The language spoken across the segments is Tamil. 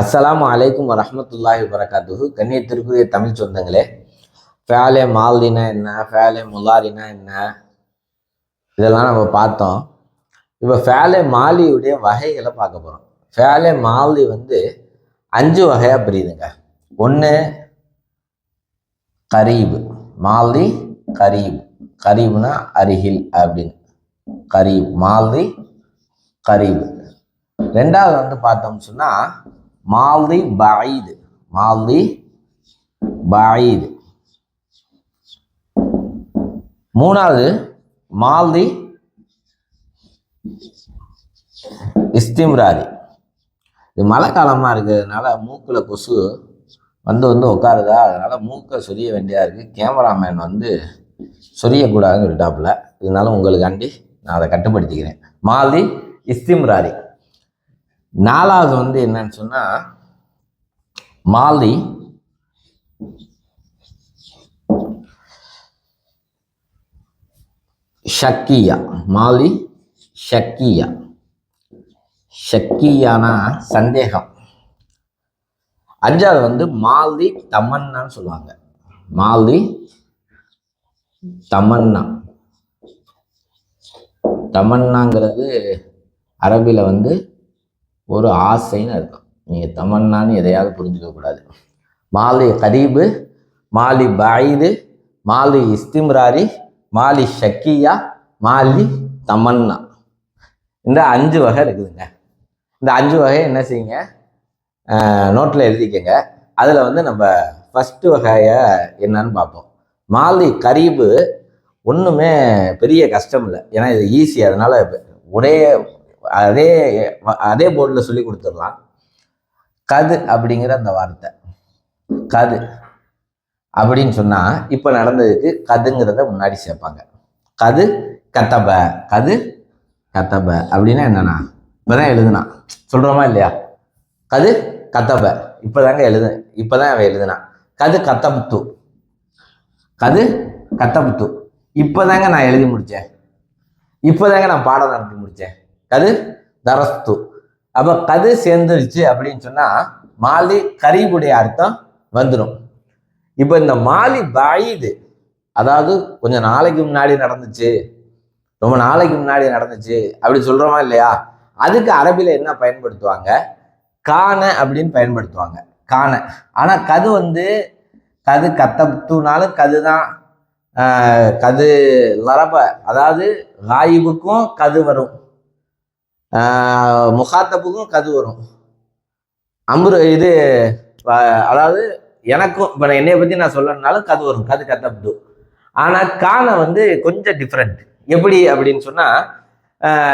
அஸ்லாம் அலைக்கும் வரமத்துல்லாஹி வரகாத்துஹு கண்ணியத்திற்குரிய தமிழ் சொந்தங்களே ஃபேலே மால்தினா என்ன ஃபேலே முலாரினா என்ன இதெல்லாம் நம்ம பார்த்தோம். இப்போ ஃபேலே மாலியுடைய வகைகளை பார்க்க போகிறோம் ஃபேலே மாலி வந்து அஞ்சு வகையாக பிரியுதுங்க. ஒன்று கரீபு. மால்தி கரீப். கரீப்னா அருகில் அப்படின்னு. கரீப் மால்தி கரீப். ரெண்டாவது வந்து பார்த்தோம்னு சொன்னால் மால்தி பாயிது மால்தி பாயிது மூணாவது மால்தி இஸ்திம்ராரி. இது மழை காலமாக இருக்கிறதுனால மூக்கில் கொசு வந்து வந்து உட்காருதா? அதனால் மூக்கை சொரிய வேண்டியதாக இருக்குது கேமராமேன் வந்து சொரியக்கூடாதுன்னு சொல்லிட்டாப்புல. இதனால உங்களுக்காண்டி நான் அதை கட்டுப்படுத்திக்கிறேன். மால்தி இஸ்திம்ராரி. நாலாவது வந்து என்னன்னு சொன்னா மாலி ஷக்கியா. மாலி ஷக்கியா. ஷக்கியானா சந்தேகம். அஞ்சாவது வந்து மாலி தமன்னான்னு சொல்லுவாங்க. மாலி தமன்னா. தமன்னாங்கிறது அரபியில் வந்து ஒரு ஆசைன்னு இருக்கும் நீங்கள் தமன்னான்னு எதையாவது புரிஞ்சுக்க கூடாது. மாலி கரீபு மாலி பாயிது மாலி இஸ்திம்ராரி மாலி ஷக்கியா மாலி தமன்னா. இந்த அஞ்சு வகை இருக்குதுங்க. இந்த அஞ்சு வகை என்ன செய்யுங்க? நோட்டில் எழுதிக்கங்க. அதில் வந்து நம்ம ஃபஸ்ட்டு வகையை என்னன்னு பார்ப்போம். மாலி கரீபு ஒன்றுமே பெரிய கஷ்டம் இல்லை. ஏன்னா இது ஈஸி அதனால் ஒரே அதே அதே போர்டில் சொல்லி கொடுத்துடலாம். கது அப்படிங்கிற அந்த வார்த்தை. கது அப்படின்னு சொன்னால் இப்போ நடந்ததுக்கு கதுங்கிறத முன்னாடி சேர்ப்பாங்க. கது கத்தப கது கத்தப அப்படின்னா என்னன்னா இப்போதான் எழுதுனா சொல்கிறோமா இல்லையா? கது கத்தப. இப்போதாங்க எழுது இப்போதான் அவன் எழுதுனான். கது கத்தபுத்து கது கத்தபுத்து இப்போதாங்க நான் எழுதி முடித்தேன் இப்போதாங்க நான் பாடம் நடத்தி முடித்தேன் கது தரஸ்து. அப்போ கது சேர்ந்துருச்சு அப்படின்னு சொன்னால் மாலி கரீபுடைய அர்த்தம் வந்துடும் இப்போ இந்த மாலி பாயுது அதாவது கொஞ்சம் நாளைக்கு முன்னாடி நடந்துச்சு ரொம்ப நாளைக்கு முன்னாடி நடந்துச்சு அப்படி சொல்கிறோமா இல்லையா? அதுக்கு அரபியில் என்ன பயன்படுத்துவாங்க? காண அப்படின்னு பயன்படுத்துவாங்க. காண. ஆனால் கது வந்து கது கத்தப்துனாலும் கது தான் கது லரப அதாவது காயிபுக்கும் கது வரும். முகாத்தப்புக்கும் கது வரும். அம்புரு இது அதாவது எனக்கும் இப்போ நான் என்னைய பற்றி நான் சொல்லணும்னாலும் கது வரும். கது கத்தப்து ஆனால் கானை வந்து கொஞ்சம் டிஃப்ரெண்ட் எப்படி அப்படின்னு சொன்னால்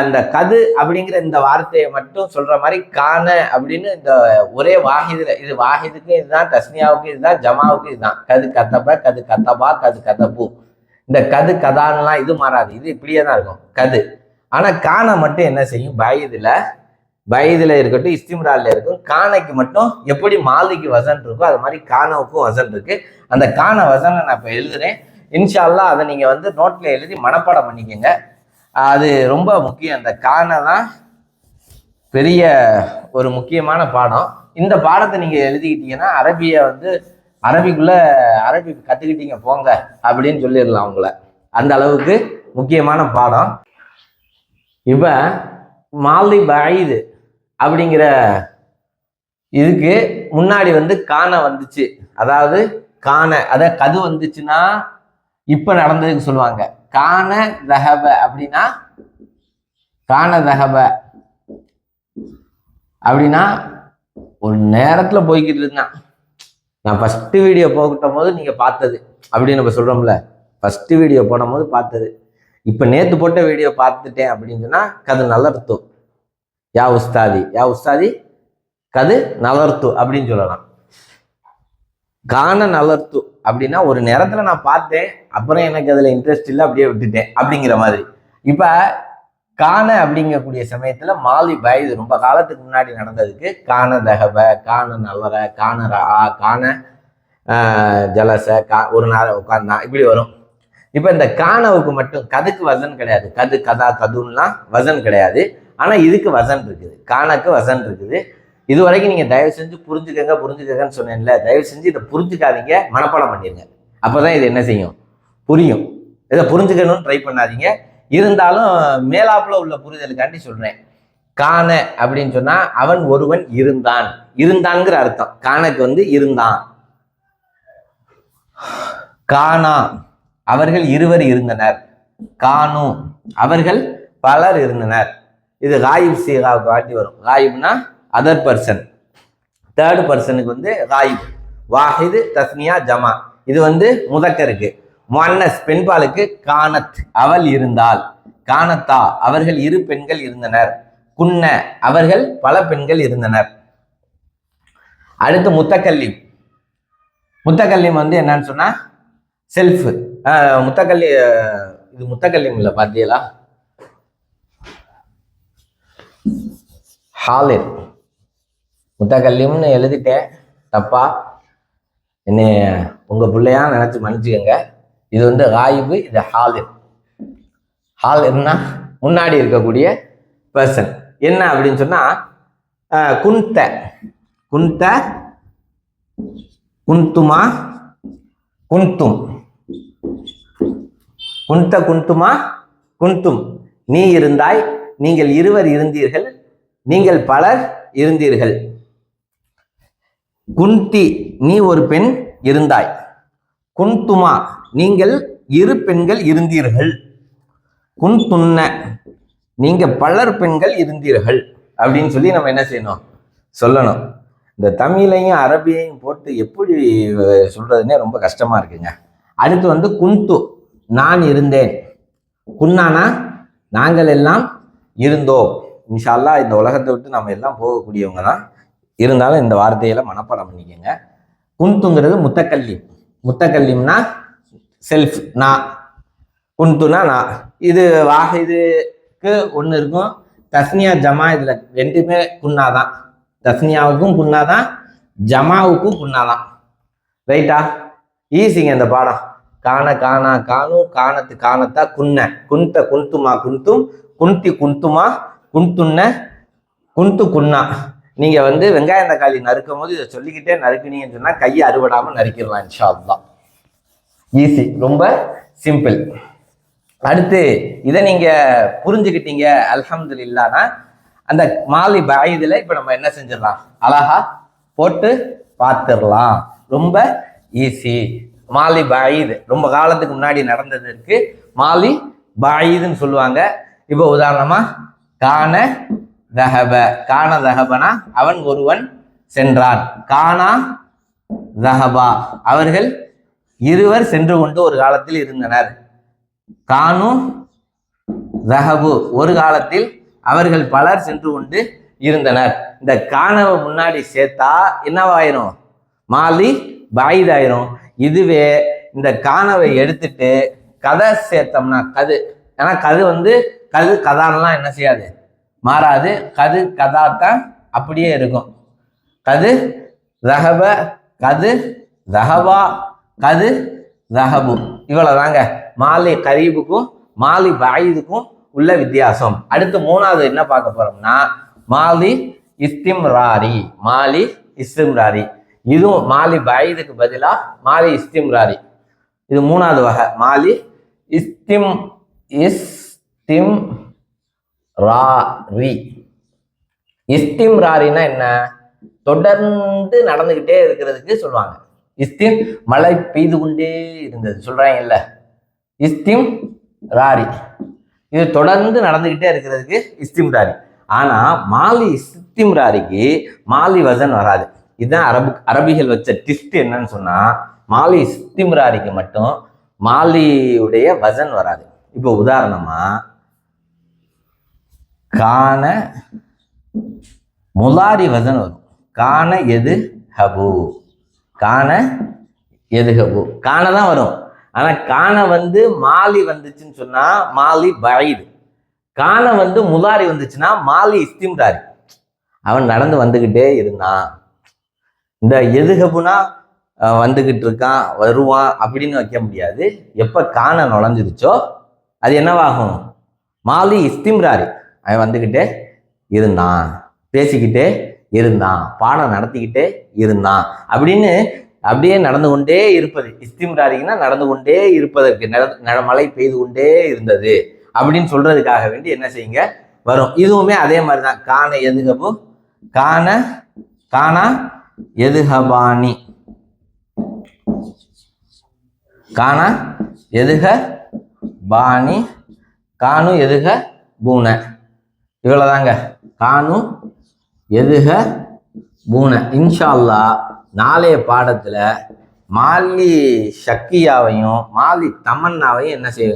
இந்த கது அப்படிங்கிற இந்த வார்த்தையை மட்டும் சொல்கிற மாதிரி காண அப்படின்னு இந்த ஒரே வாஹிதில் இது வாஹிதுக்கு இதுதான் தஸ்னியாவுக்கு இதுதான் ஜமாவுக்கு இதுதான். கது கத்தப்ப கது கத்தப்பா கது கதப்பு இந்த கது கதான்லாம் இது மாறாது. இது இப்படியே தான் இருக்கும். கது. ஆனால் காணை மட்டும் என்ன செய்யும்? பயதில் பயதில் இருக்கட்டும் இஸ்திம்ராலில் இருக்கும் காணைக்கு மட்டும் எப்படி மாலிக்கு வசன் இருக்கோ அது மாதிரி காணவுக்கும் வசன் இருக்கு. அந்த காண வசனை நான் இப்போ எழுதுறேன். இன்ஷால்லா அதை நீங்கள் வந்து நோட்டில் எழுதி மனப்பாடம் பண்ணிக்கோங்க. அது ரொம்ப முக்கியம். அந்த காணை தான் பெரிய ஒரு முக்கியமான பாடம். இந்த பாடத்தை நீங்கள் எழுதிக்கிட்டீங்கன்னா அரபியை வந்து அரபிக்குள்ளே அரபி கற்றுக்கிட்டீங்க போங்க அப்படின்னு சொல்லிடலாம் உங்களை. அந்த அளவுக்கு முக்கியமான பாடம். இப்போ மால்தி பாயுது அப்படிங்கிற இதுக்கு முன்னாடி வந்து காண வந்துச்சு. அதாவது காண அதாவது கது வந்துச்சுன்னா இப்போ நடந்ததுக்கு சொல்லுவாங்க. காண தஹப அப்படின்னா காண தகப அப்படின்னா ஒரு நேரத்தில் போய்கிட்டு இருந்தான் நான் ஃபஸ்ட்டு வீடியோ போகிட்ட போது நீங்கள் பார்த்தது அப்படின்னு நம்ம சொல்கிறோம்ல ஃபஸ்ட்டு வீடியோ போடும் போது பார்த்தது. இப்போ நேற்று போட்ட வீடியோ பார்த்துட்டேன் அப்படின்னு சொன்னால் கது நலர்த்து. யா உஸ்தாதி யா உஸ்தாதி கது நலர்த்து அப்படின்னு சொல்லலாம். கான நலர்த்து அப்படின்னா ஒரு நேரத்தில் நான் பார்த்தேன் அப்புறம் எனக்கு அதில் இன்ட்ரெஸ்ட் இல்லை அப்படியே விட்டுட்டேன் அப்படிங்கிற மாதிரி. இப்போ காண அப்படிங்கக்கூடிய சமயத்தில் மாலி பயது ரொம்ப காலத்துக்கு முன்னாடி நடந்ததுக்கு காண தகவ காண நல்லற காண ரா காண ஜலச கா ஒரு நேரம் உட்காந்தான் இப்படி வரும். இப்போ இந்த காணவுக்கு மட்டும் கதுக்கு வசன் கிடையாது. கது கதா கதுன்னா வசன் கிடையாது. ஆனால் இதுக்கு வசன் இருக்குது. காணக்கு வசன் இருக்குது. இது வரைக்கும் நீங்கள் தயவு செஞ்சு புரிஞ்சுக்கங்க புரிஞ்சுக்கங்கன்னு சொன்னேன்ல. தயவு செஞ்சு இதை புரிஞ்சுக்காதீங்க. மனப்பாடம் பண்ணிடுங்க அப்போ தான் இது என்ன செய்யும்? புரியும். இதை புரிஞ்சுக்கணும்னு ட்ரை பண்ணாதீங்க. இருந்தாலும் மேலாப்பில் உள்ள புரிதலுக்காண்டி சொல்கிறேன் காண அப்படின்னு சொன்னா அவன் ஒருவன் இருந்தான். இருந்தான்ங்கிற அர்த்தம். காணக்கு வந்து இருந்தான். காணா. அவர்கள் இருவர் இருந்தனர். கானு. அவர்கள் பலர் இருந்தனர். இது ராயிப் சீகாவுக்கு வாட்டி வரும். ராயிப்னா அதர் பர்சன் தேர்ட் பர்சனுக்கு வந்து ராயிப் வாஹிது தஸ்னியா ஜமா. இது வந்து முதக்கருக்கு மன்னஸ் பெண்பாலுக்கு கானத். அவள் இருந்தாள். கானத்தா அவர்கள் இரு பெண்கள் இருந்தனர். குன்ன அவர்கள் பல பெண்கள் இருந்தனர். அடுத்து முத்தக்கல்லிம். முத்தக்கல்லிம் வந்து என்னன்னு சொன்னா செல்ஃப் முத்தக்கல்லி இது முத்தக்கல்லி இல்லை பார்த்தீங்களா ஹாலிர் முத்தக்கல்லியம்னு எழுதிட்டேன். தப்பா. என்ன உங்கள் பிள்ளையா நினச்சி மன்னிச்சுக்கோங்க. இது வந்து ராயிபு இது ஹாலிர் ஹாலிர்னா முன்னாடி இருக்கக்கூடிய பர்சன் என்ன அப்படின்னு சொன்னால் குந்த குந்த குந்துமா குந்தும் குந்த குந்துமா குந்தும் நீ இருந்தாய் நீங்கள் இருவர் இருந்தீர்கள் நீங்கள் பலர் இருந்தீர்கள். குந்தி நீ ஒரு பெண் இருந்தாய். குந்துமா நீங்கள் இரு பெண்கள் இருந்தீர்கள். குந்துன்ன நீங்க பலர் பெண்கள் இருந்தீர்கள். அப்படின்னு சொல்லி நம்ம என்ன செய்யணும்? சொல்லணும். இந்த தமிழையும் அரபியையும் போட்டு எப்படி சொல்றதுன்னே ரொம்ப கஷ்டமா இருக்குங்க. அடுத்து வந்து குந்து நான் இருந்தேன். குன்னானா? நாங்கள் எல்லாம் இருந்தோம். இன்ஷா அல்லாஹ் இந்த உலகத்தை விட்டு நம்ம எல்லாம் போகக்கூடியவங்க தான். இருந்தாலும் இந்த வார்த்தையில மனப்பாடம் பண்ணிக்கோங்க. குன்துங்கிறது முத்தக்கல்லிம் முத்தக்கல்லிம்னா செல்ஃப் நான் குன்துனா நான் இது வாக இதுக்கு ஒன்று இருக்கும். தஸ்னியா ஜமா இதில் ரெண்டுமே குன்னா தான். தஸ்னியாவுக்கும் குன்னா தான் ஜமாவுக்கும் குன்னா தான். ரைட்டா ஈஸிங்க இந்த பாடம். காண காணா காணும் காணத்து காணத்தா குன்ன. குந்த குந்துமா குந்தும் குந்தி குந்துமா குந்துன்ன குந்து குன்னா. நீங்க வந்து வெங்காயம் தக்காளி நறுக்கும் போது இதை சொல்லிக்கிட்டே நறுக்குனீங்கன்னு சொன்னா கையை அறுவடாமல் நறுக்கிடலாம் இன்ஷா அல்லாஹ் ஈஸி ரொம்ப சிம்பிள் அடுத்து இதை நீங்க புரிஞ்சுக்கிட்டீங்க அல்ஹம்துலில்லானா அந்த மாலி பாயுதுல இப்ப நம்ம என்ன செஞ்சிடலாம்? அழகா போட்டு பார்த்துடலாம். ரொம்ப ஈஸி மாலி பாயிது. ரொம்ப காலத்துக்கு முன்னாடி நடந்ததற்கு மாலி பாயிதுன்னு சொல்லுவாங்க. இப்போ உதாரணமா காண தஹப. காண தஹபனா அவன் ஒருவன் சென்றான். காணா தஹபா. அவர்கள் இருவர் சென்று கொண்டு ஒரு காலத்தில் இருந்தனர். கானு ரஹபு ஒரு காலத்தில் அவர்கள் பலர் சென்று கொண்டு இருந்தனர். இந்த காணவை முன்னாடி சேர்த்தா என்னவாயிரும்? மாலி பாயிதாயிரும். இதுவே இந்த காணவை எடுத்துட்டு கதை சேர்த்தோம்னா கது. ஏன்னா கது வந்து கது கதான்லாம் என்ன செய்யாது? மாறாது. கது கதாத்தான் அப்படியே இருக்கும். கது ரஹப கது ரஹபா கது ரஹபு. இவ்வளவுதாங்க. மாலி கரீபுக்கும் மாலி வாயுதுக்கும் உள்ள வித்தியாசம். அடுத்து மூணாவது என்ன பார்க்க போறோம்னா மாலி இஸ்திம்ராரி மாலி இஸ்திம்ராரி. இதுவும் மாலி பயதுக்கு பதிலா மாலி இஸ்திம்ராரி. இது மூணாவது வகை. மாலி இஸ்திம் இஸ்திம் ராரி இஸ்திம் ராரினா என்ன? தொடர்ந்து நடந்துகிட்டே இருக்கிறதுக்கு சொல்லுவாங்க. இஸ்திம் மழை பெய்து கொண்டே இருந்தது. சொல்றாங்கல்ல. இஸ்திம் ராரி இது தொடர்ந்து நடந்துகிட்டே இருக்கிறதுக்கு இஸ்திம் ராரி ஆனா மாலி இஸ்திம் ராரிக்கு மாலி வசன் வராது. இதுதான் அரபு அரபிகள் வச்ச டிஸ்ட் என்னன்னு சொன்னா மாலி இஸ்திம் ராரிக்கு மட்டும் மாலியுடைய வசன் வராது. இப்போ உதாரணமா கான முலாரி வசன் வரும். கான எது ஹபு? காண எதுகபு காண தான் வரும். ஆனா காண வந்து மாலி வந்துச்சுன்னு சொன்னா மாலி பயிது காண வந்து முலாரி வந்துச்சுன்னா மாலி இஸ்திம்ராரி. அவன் நடந்து வந்துகிட்டே இருந்தான். இந்த எதுகப்புனா வந்துக்கிட்டு வந்துகிட்டு இருக்கான் வருவான் அப்படின்னு வைக்க முடியாது. எப்போ காண நுழைஞ்சிருச்சோ அது என்னவாகும்? மாலி இஸ்திம்ராரி. அவன் வந்துக்கிட்டே இருந்தான். பேசிக்கிட்டே இருந்தான். பாடம் நடத்திக்கிட்டே இருந்தான். அப்படின்னு அப்படியே நடந்து கொண்டே இருப்பது. இஸ்திம்ராரிக்குன்னா நடந்து கொண்டே இருப்பதற்கு நட- மழை பெய்து கொண்டே இருந்தது. அப்படின்னு சொல்றதுக்காக வேண்டி என்ன செய்யுங்க? வரும். இதுவுமே அதே மாதிரி தான் காண எதுகபு காண காணா எதுகபானி காணா? எதுக பாணி காணு எதுக பூன இவ்வளோதாங்க காணு எதுக பூன இன்ஷா அல்லாஹ் நாளைய பாடத்தில் மாலி சக்கியாவையும் மாலி தமன்னாவையும் என்ன செய்ய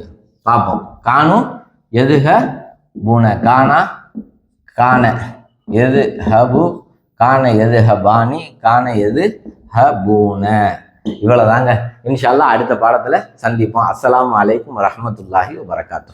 பார்ப்போம் காணு எதுக பூன காணா? காண. எது ஹபு காண எது ஹபானி காண எது ஹபூன. இவ்வளோதாங்க இன்ஷா அடுத்த பாடத்தில் சந்திப்போம். அஸ்லாம் அலைக்கும் வரஹ்மத்துல்லாஹி வரகாத்து